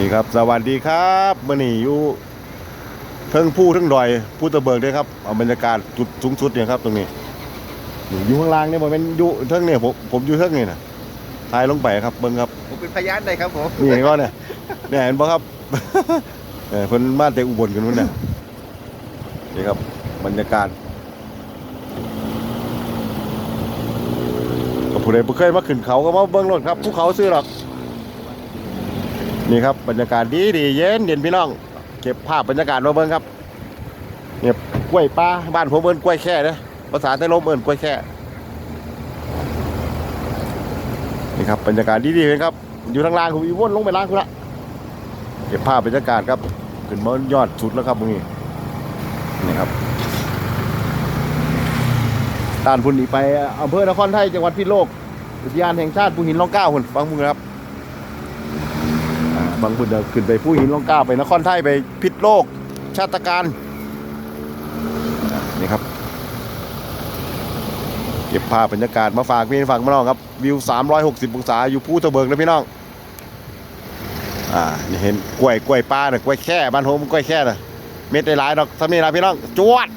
นี่ครับสวัสดีครับมื่อนี้อยู่เทิงผู้เทิงดอยผู้ตะเบิกด้วยครับเอาบรรยากาศจุดสูงสุดเนี่ยครับตรงนี้นี่อยู่ข้างล่างเนี่ยมันเป็นอยู่เทิงเนี่ยผมผมอยู่เทิงนี่นะทายลงไปครับเบิ้งครับผมเป็นพยานได้ครับผมนี่เห็นก็เนี่ยเนี่ยเห็นปะครับเออเพิ่นมาแต่อุบลกันนู้นน่ะนี่ครับบรรยากาศก็ผู้ใดบ่เคยมาขึ้นเขาก็มาเบิ่งรถครับภูเขาซื้อหรอก นี่ครับบรรยากาศดีดีเย็นเย็นพี่น้อง เก็บภาพบรรยากาศมาเบิ่งครับเนี่ยกล้วยปลาบ้านผมเอิ้นกล้วยแค่นะภาษาใต้ลมเอิ้นกล้วยแค่นี่ครับบรรยากาศดีดีเลยครับ อยู่ทางล่างผมอีวนลงไปล่างคุณละเก็บภาพบรรยากาศครับขึ้นมายอดสุดแล้วครับตรงนี้นี่ครับด้านพุ่นอีกไปอำเภอนครไทยจังหวัดพิษณุโลกอุทยานแห่งชาติภูหินร่องเก้าคุณฟังมึงครับ บางพุ่นเดินขึ้นไปภูหินร่องกล้าไปนครไทยไปพิษโลก ชาติการนี่ครับ เก็บภาพบรรยากาศมาฝากพี่ฝากมาน้องครับ วิว 360 องศาอยู่ภูตะเบิกนะพี่น้อง อ่านี่เห็นกล้วยกล้วยปลาเนี่ยกล้วยแค่บ้านโฮมกล้วยแค่น่ะเม็ดได้หลายดอกทำนี่นะพี่น้องจวด